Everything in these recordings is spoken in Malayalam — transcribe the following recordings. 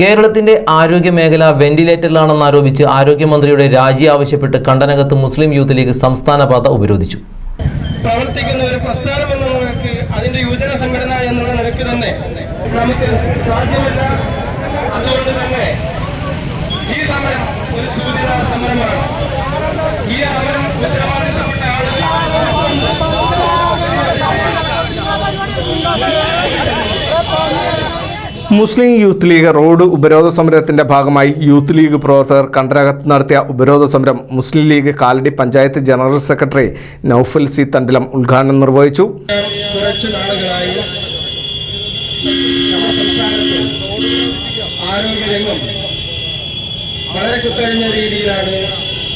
കേരളത്തിന്റെ ആരോഗ്യ മേഖല വെന്റിലേറ്ററിലാണെന്ന് ആരോപിച്ച് ആരോഗ്യമന്ത്രിയുടെ രാജി ആവശ്യപ്പെട്ട് കണ്ടനകത്ത് മുസ്ലിം യൂത്ത് ലീഗ് സംസ്ഥാന പാത ഉപരോധിച്ചു. പ്രവർത്തിക്കുന്ന ഒരു പ്രസ്ഥാനം എന്ന നിലയ്ക്ക് അതിന്റെ യുവജന സംഘടന എന്നുള്ള നിലയ്ക്ക് തന്നെ നമുക്ക് സാധ്യമല്ല. മുസ്ലിം യൂത്ത് ലീഗ് റോഡ് ഉപരോധ സമരത്തിന്റെ ഭാഗമായി യൂത്ത് ലീഗ് പ്രവർത്തകർ കണ്ടരകത്ത് നടത്തിയ ഉപരോധ സമരം Muslim League Kaladi panchayat general secretary Naufal C Thandilam ഉദ്ഘാടനം നിർവഹിച്ചു.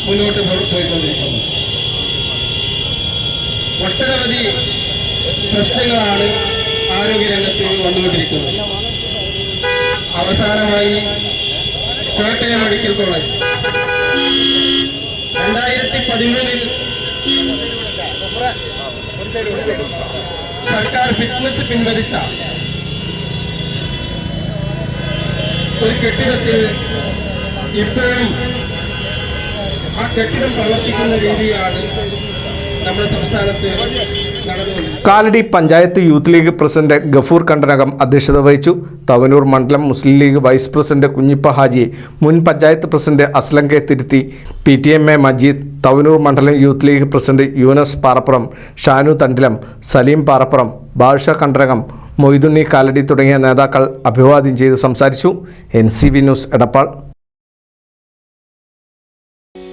മുന്നോട്ട് പോയിക്കൊണ്ടിരിക്കുന്നത്. ഒട്ടനവധി പ്രശ്നങ്ങളാണ് ആരോഗ്യരംഗത്ത് വന്നുകൊണ്ടിരിക്കുന്നത്. അവസാനമായി കോട്ടയം മെഡിക്കൽ കോളേജ്. രണ്ടായിരത്തി പതിമൂന്നിൽ സർക്കാർ ഫിറ്റ്നസ് പിൻവലിച്ച ഒരു കെട്ടിടത്തിൽ ഇപ്പോഴും ആ കെട്ടിടം പ്രവർത്തിക്കുന്ന രീതിയാണ് നമ്മുടെ Kalady panchayat youth league president Gafoor Kandanakam അധ്യക്ഷത വഹിച്ചു. തവനൂർ മണ്ഡലം മുസ്ലിം ലീഗ് വൈസ് പ്രസിഡന്റ് കുഞ്ഞിപ്പ ഹാജി മുൻ panchayat president Aslam K Thirutthi P T M A Majeed Thavanur മണ്ഡലം youth league president Yunus Parappuram Shanu Thandilam Saleem Parappuram Basha Kandanakam Moythunni Kaladi തുടങ്ങിയ നേതാക്കൾ അഭിവാദ്യം ചെയ്ത് സംസാരിച്ചു. N news Edappal.